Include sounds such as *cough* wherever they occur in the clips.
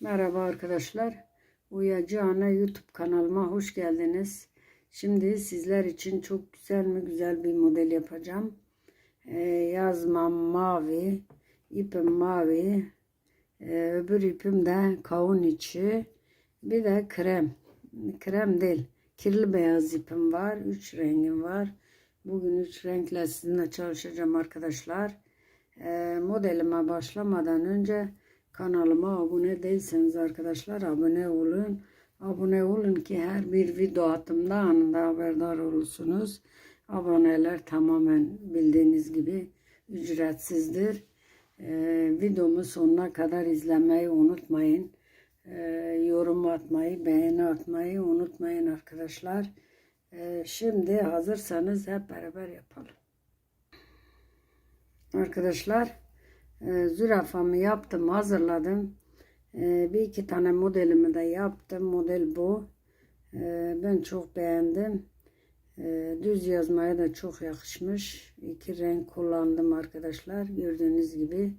Merhaba arkadaşlar. Uyacı Ana YouTube kanalıma hoş geldiniz. Şimdi sizler için çok güzel mi güzel bir model yapacağım. Ee, yazmam mavi, ipim mavi, ee, öbür ipim de kavun içi, bir de krem. Krem değil, kirli beyaz ipim var. Üç rengim var. Bugün üç renkle sizinle çalışacağım arkadaşlar. Ee, modelime başlamadan önce Kanalıma abone değilseniz arkadaşlar abone olun. Abone olun ki her bir video attığımda anında haberdar olursunuz. Aboneler tamamen bildiğiniz gibi ücretsizdir. Ee, videomu sonuna kadar izlemeyi unutmayın. Ee, yorum atmayı, beğeni atmayı unutmayın arkadaşlar. Ee, şimdi hazırsanız hep beraber yapalım. Arkadaşlar e, zürafamı yaptım hazırladım. E, bir iki tane modelimi de yaptım. Model bu. E, ben çok beğendim. Düz yazmaya da çok yakışmış. İki renk kullandım arkadaşlar. Gördüğünüz gibi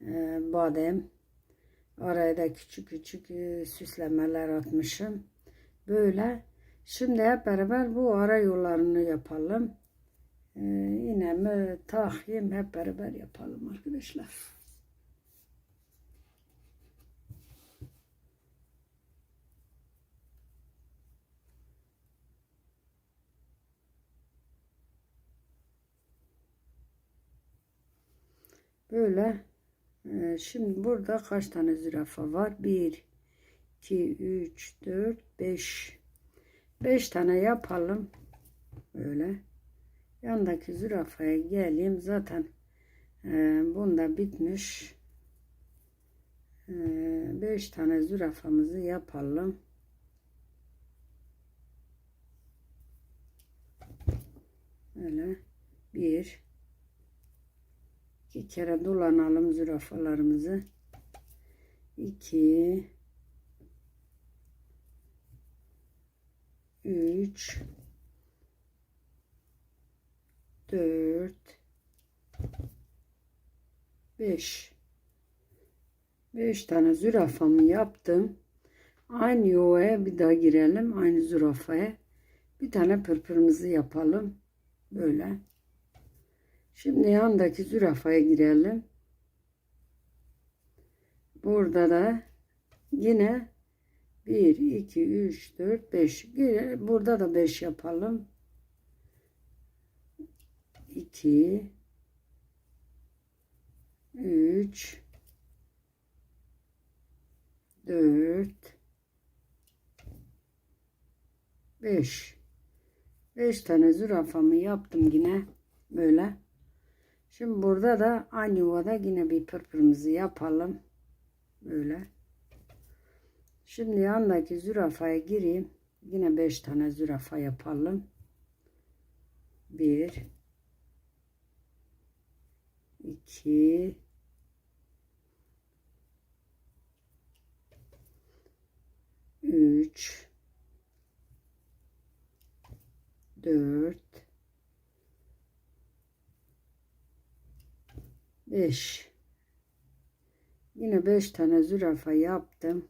e, badem. Araya da küçük küçük e, süslemeler atmışım. Böyle. Şimdi hep beraber bu ara yollarını yapalım ee, iğnemi takayım hep beraber yapalım arkadaşlar. Böyle e, şimdi burada kaç tane zürafa var? 1 2 3 4 5 5 tane yapalım. Böyle. Yandaki zürafaya geleyim. Zaten e, bunda bitmiş. 5 e, tane zürafamızı yapalım. Öyle. Bir. iki kere dolanalım zürafalarımızı. İki. Üç. 4 5 5 tane zürafamı yaptım. Aynı yuvaya bir daha girelim. Aynı zürafaya. Bir tane pırpırımızı yapalım. Böyle. Şimdi yandaki zürafaya girelim. Burada da yine 1, 2, 3, 4, 5. Burada da 5 yapalım. 2 3 4 5 5 tane zürafamı yaptım yine böyle. Şimdi burada da aynı yuvada yine bir pırpırımızı yapalım. Böyle. Şimdi yandaki zürafaya gireyim. Yine 5 tane zürafa yapalım. 1 2 3 4 5 Yine 5 tane zürafa yaptım.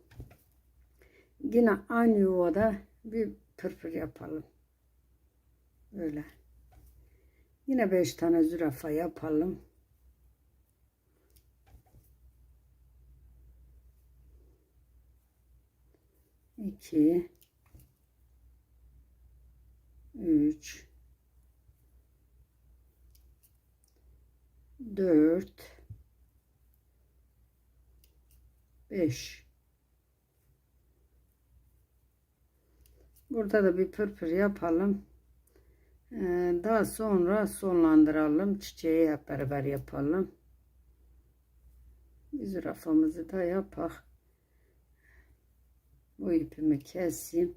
Yine aynı yuvada bir pırpır yapalım. Böyle. Yine 5 tane zürafa yapalım. 2 3 4 5 Burada da bir pırpır yapalım. Ee, daha sonra sonlandıralım. Çiçeği hep beraber yapalım. Zürafamızı da yapak. Bu ipimi keseyim.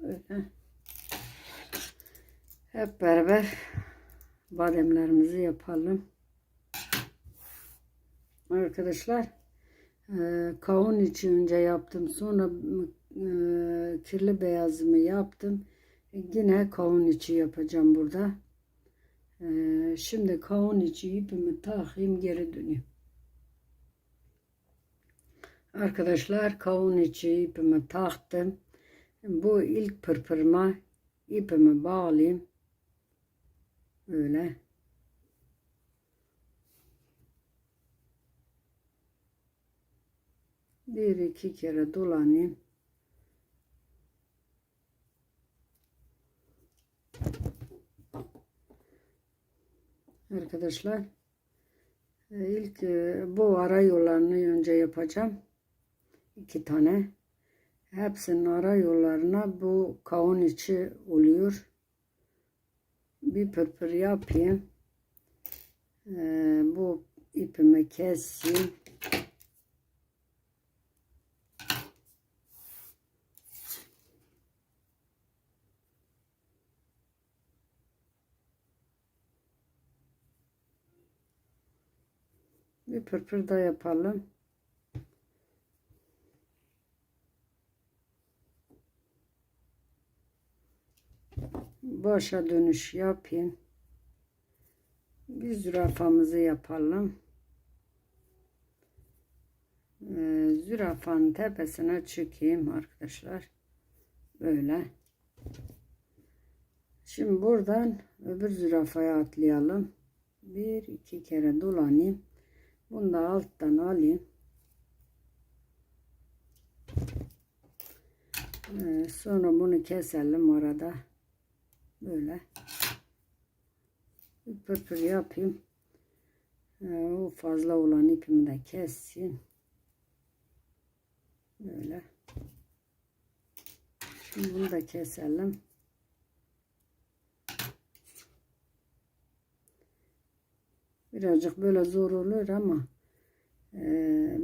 Böyle. Hep beraber bademlerimizi yapalım. Arkadaşlar e, kavun içi önce yaptım. Sonra e, kirli beyazımı yaptım. Yine kavun içi yapacağım burada. E, şimdi kavun içi ipimi takayım geri döneyim. Arkadaşlar kavun içi ipimi taktım. Bu ilk pırpırma ipimi bağlayayım. Böyle. Bir iki kere dolanayım. Arkadaşlar ilk e, bu ara yollarını önce yapacağım. İki tane. Hepsinin ara yollarına bu kavun içi oluyor. Bir pırpır yapayım. E, bu ipimi keseyim. Bir pırpır da yapalım. Başa dönüş yapayım. Bir zürafamızı yapalım. Ee, zürafanın tepesine çıkayım arkadaşlar. Böyle. Şimdi buradan öbür zürafaya atlayalım. Bir iki kere dolanayım. Bunu da alttan alayım. Ee, sonra bunu keselim arada. Böyle. Pırpır yapayım. Ee, o fazla olan ipimi de kessin. Böyle. Şimdi bunu da keselim. Birazcık böyle zor olur ama e,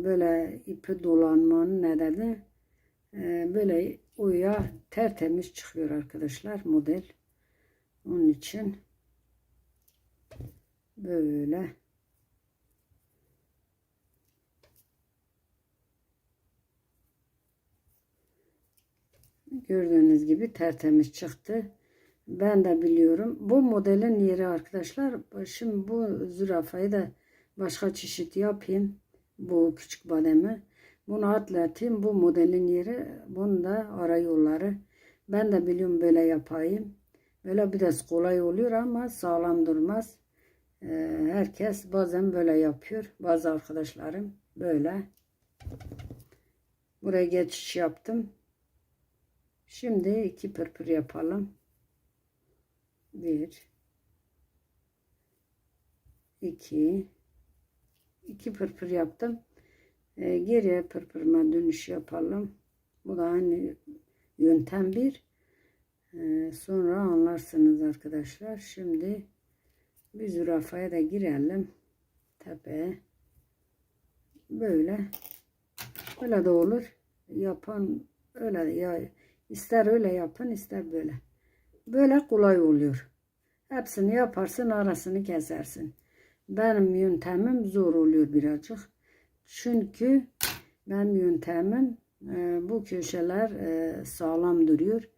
böyle ipi dolanmanın nedeni e, böyle uya tertemiz çıkıyor arkadaşlar model. Onun için böyle gördüğünüz gibi tertemiz çıktı. Ben de biliyorum. Bu modelin yeri arkadaşlar. Şimdi bu zürafayı da başka çeşit yapayım. Bu küçük bademi. Bunu atlatayım. Bu modelin yeri. Bunu da ara yolları. Ben de biliyorum böyle yapayım. Böyle biraz kolay oluyor ama sağlam durmaz. Ee, herkes bazen böyle yapıyor. Bazı arkadaşlarım böyle. Buraya geçiş yaptım. Şimdi iki pırpır yapalım. Bir, iki, iki pırpır yaptım. Ee, geriye pırpırma dönüş yapalım. Bu da aynı yöntem bir. Ee, sonra anlarsınız arkadaşlar. Şimdi bir zürafaya da girelim. Tepeye. Böyle. Böyle de olur. Yapan öyle ya ister öyle yapın ister böyle. Böyle kolay oluyor. Hepsini yaparsın arasını kesersin. Benim yöntemim zor oluyor birazcık. Çünkü benim yöntemim e, bu köşeler e, sağlam duruyor.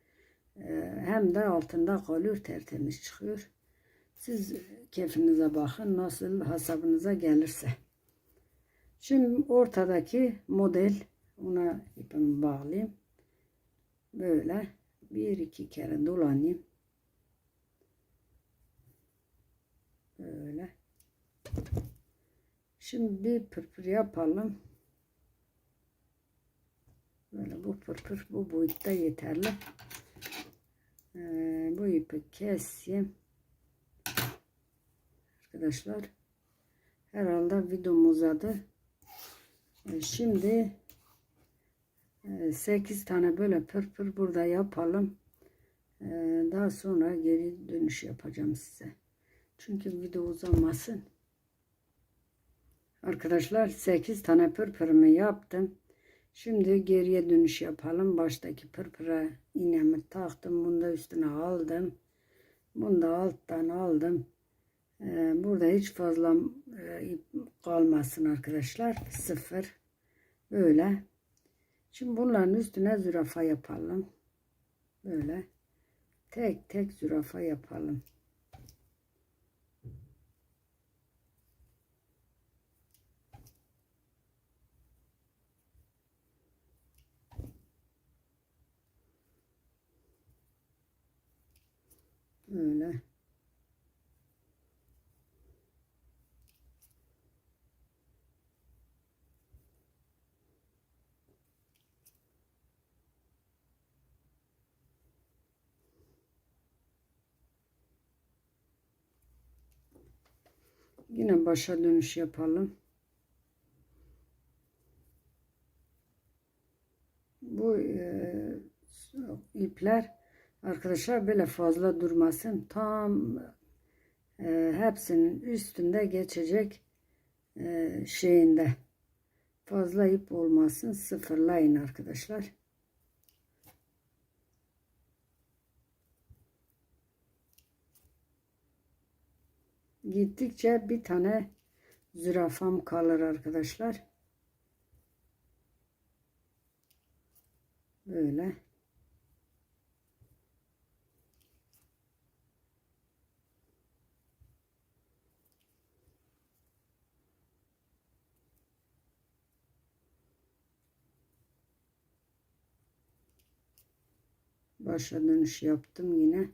E, hem de altında kalıyor tertemiz çıkıyor. Siz keyfinize bakın nasıl hesabınıza gelirse. Şimdi ortadaki model ona ipimi bağlayayım. Böyle bir iki kere dolanayım. Böyle. Şimdi bir pırpır yapalım. Böyle bu pırpır bu boyutta yeterli. Ee, bu ipi keseyim. Arkadaşlar herhalde videom uzadı. Ee, şimdi 8 tane böyle pırpır burada yapalım. Ee, daha sonra geri dönüş yapacağım size. Çünkü video uzamasın. Arkadaşlar 8 tane pırpırımı yaptım. Şimdi geriye dönüş yapalım. Baştaki pırpıra iğnemi taktım. Bunu da üstüne aldım. Bunu da alttan aldım. Ee, burada hiç fazla e, ip kalmasın arkadaşlar. Sıfır. Böyle. Şimdi bunların üstüne zürafa yapalım. Böyle. Tek tek zürafa yapalım. Öyle. Yine başa dönüş yapalım. Bu e, ipler arkadaşlar böyle fazla durmasın. Tam e, hepsinin üstünde geçecek e, şeyinde. Fazla ip olmasın. Sıfırlayın arkadaşlar. Gittikçe bir tane zürafam kalır arkadaşlar. Böyle. Başa dönüş yaptım yine.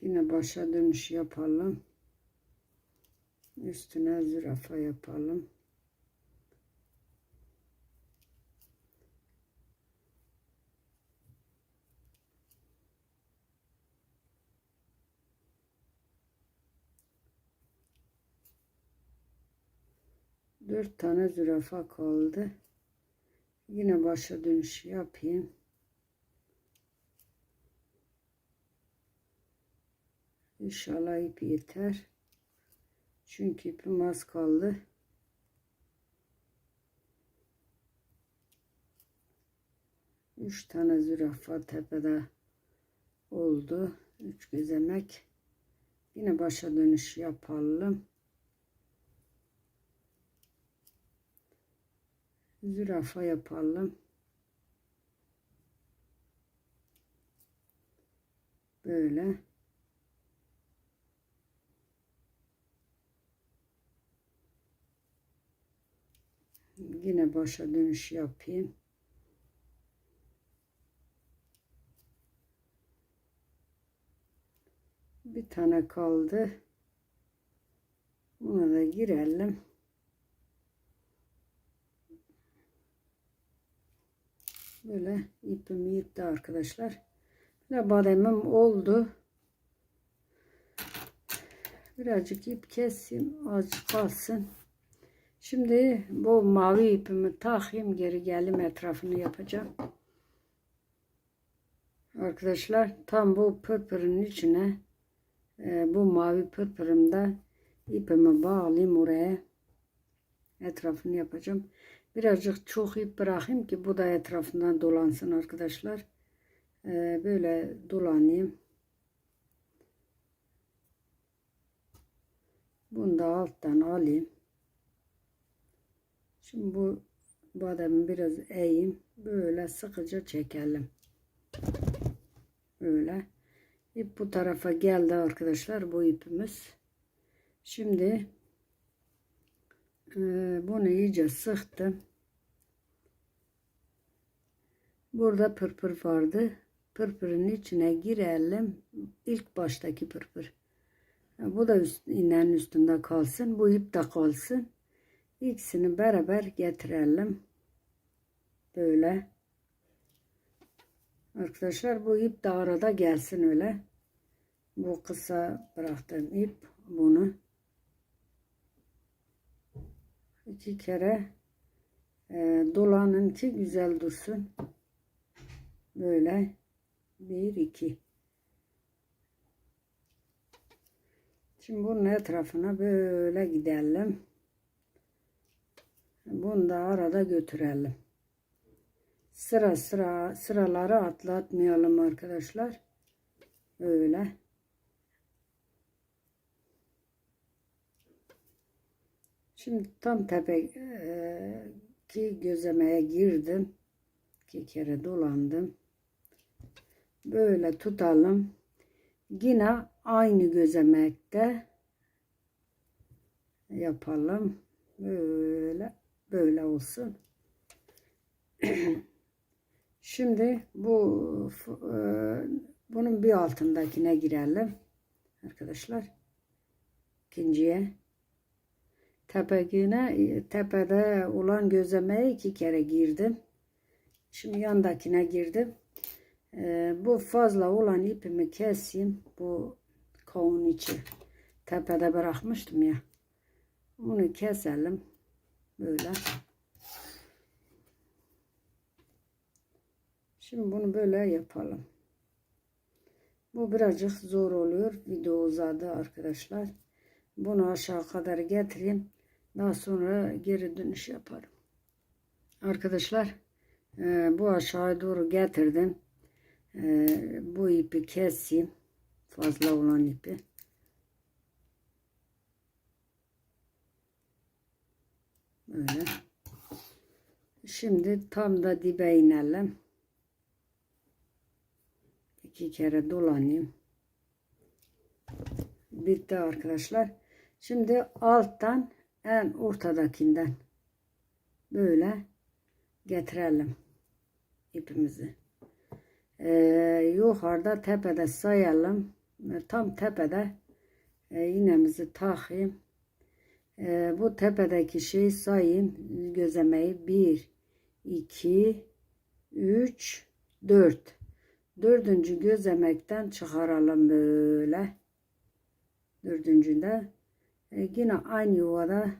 Yine başa dönüş yapalım. Üstüne zürafa yapalım. Dört tane zürafa kaldı. Yine başa dönüş yapayım. İnşallah ip yeter. Çünkü ipim az kaldı. Üç tane zürafa tepede oldu. Üç gözemek. Yine başa dönüş yapalım. Zürafa yapalım. Böyle. Başa dönüş yapayım. Bir tane kaldı. Buna da girelim. Böyle ipim yetti arkadaşlar. Ve bademim oldu. Birazcık ip keseyim. Azıcık kalsın. Şimdi bu mavi ipimi takayım geri gelim etrafını yapacağım. Arkadaşlar tam bu pırpırın içine e, bu mavi pırpırımda ipimi bağlayayım oraya. Etrafını yapacağım. Birazcık çok ip bırakayım ki bu da etrafından dolansın arkadaşlar. E, böyle dolanayım. Bunu da alttan alayım. Şimdi bu bademi biraz eğeyim. Böyle sıkıca çekelim. Böyle. İp bu tarafa geldi arkadaşlar. Bu ipimiz. Şimdi e, bunu iyice sıktım. Burada pırpır vardı. Pırpırın içine girelim. İlk baştaki pırpır. Bu da üst, iğnenin üstünde kalsın. Bu ip de kalsın. İkisini beraber getirelim. Böyle. Arkadaşlar bu ip de arada gelsin öyle. Bu kısa bıraktığım ip bunu iki kere e, dolanın ki güzel dursun. Böyle bir iki. Şimdi bunun etrafına böyle gidelim. Bunu da arada götürelim. Sıra sıra sıraları atlatmayalım arkadaşlar. Öyle. Şimdi tam tepe e, ki gözlemeye girdim. İki kere dolandım. Böyle tutalım. Yine aynı gözlemekte yapalım. Böyle böyle olsun. *clears throat* Şimdi bu e, bunun bir altındakine girelim. Arkadaşlar. İkinciye. Tepekine tepede olan gözlemeye iki kere girdim. Şimdi yandakine girdim. E, bu fazla olan ipimi keseyim. Bu kavun içi. Tepede bırakmıştım ya. Bunu keselim. Böyle. Şimdi bunu böyle yapalım. Bu birazcık zor oluyor. Video uzadı arkadaşlar. Bunu aşağı kadar getireyim. Daha sonra geri dönüş yaparım. Arkadaşlar e, bu aşağıya doğru getirdim. E, bu ipi keseyim. Fazla olan ipi. Böyle. Şimdi tam da dibe inelim. İki kere dolanayım. Bitti arkadaşlar. Şimdi alttan en ortadakinden böyle getirelim ipimizi. Ee, yukarıda tepede sayalım. Tam tepede e, iğnemizi takayım. Ee, bu tepedeki şeyi sayayım. Gözlemeyi 1, 2, 3, 4. Dördüncü gözlemekten çıkaralım böyle. Dördüncünde e, yine aynı yuvada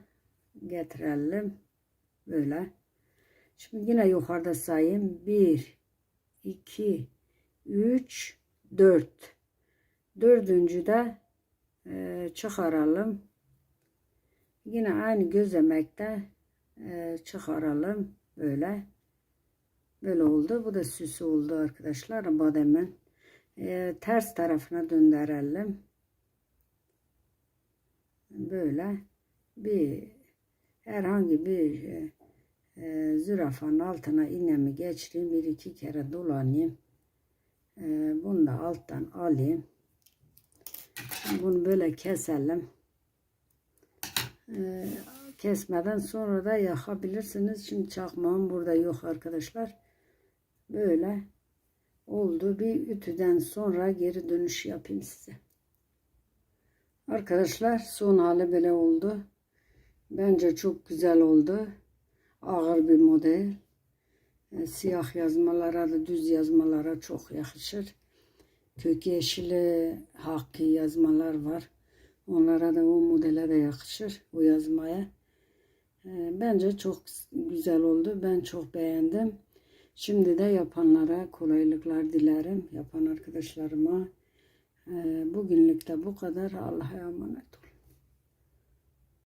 getirelim. Böyle. Şimdi yine yukarıda sayayım. 1, 2, 3, 4. Dördüncü de e, çıkaralım. Yine aynı gözlemekte e, çıkaralım. Böyle. Böyle oldu. Bu da süsü oldu arkadaşlar. Bademin e, ters tarafına döndürelim. Böyle bir herhangi bir e, e, zürafanın altına iğnemi geçireyim. Bir iki kere dolanayım. E, bunu da alttan alayım. Bunu böyle keselim. E, kesmeden sonra da yakabilirsiniz. Şimdi çakmağım burada yok arkadaşlar. Böyle oldu. Bir ütüden sonra geri dönüş yapayım size. Arkadaşlar son hali böyle oldu. Bence çok güzel oldu. Ağır bir model. E, Siyah yazmalara da düz yazmalara çok yakışır. Kök yeşili hakkı yazmalar var. Onlara da o modele de yakışır. O yazmaya. E, Bence çok güzel oldu. Ben çok beğendim. Şimdi de yapanlara kolaylıklar dilerim. Yapan arkadaşlarıma. E, Bugünlük de bu kadar. Allah'a emanet olun.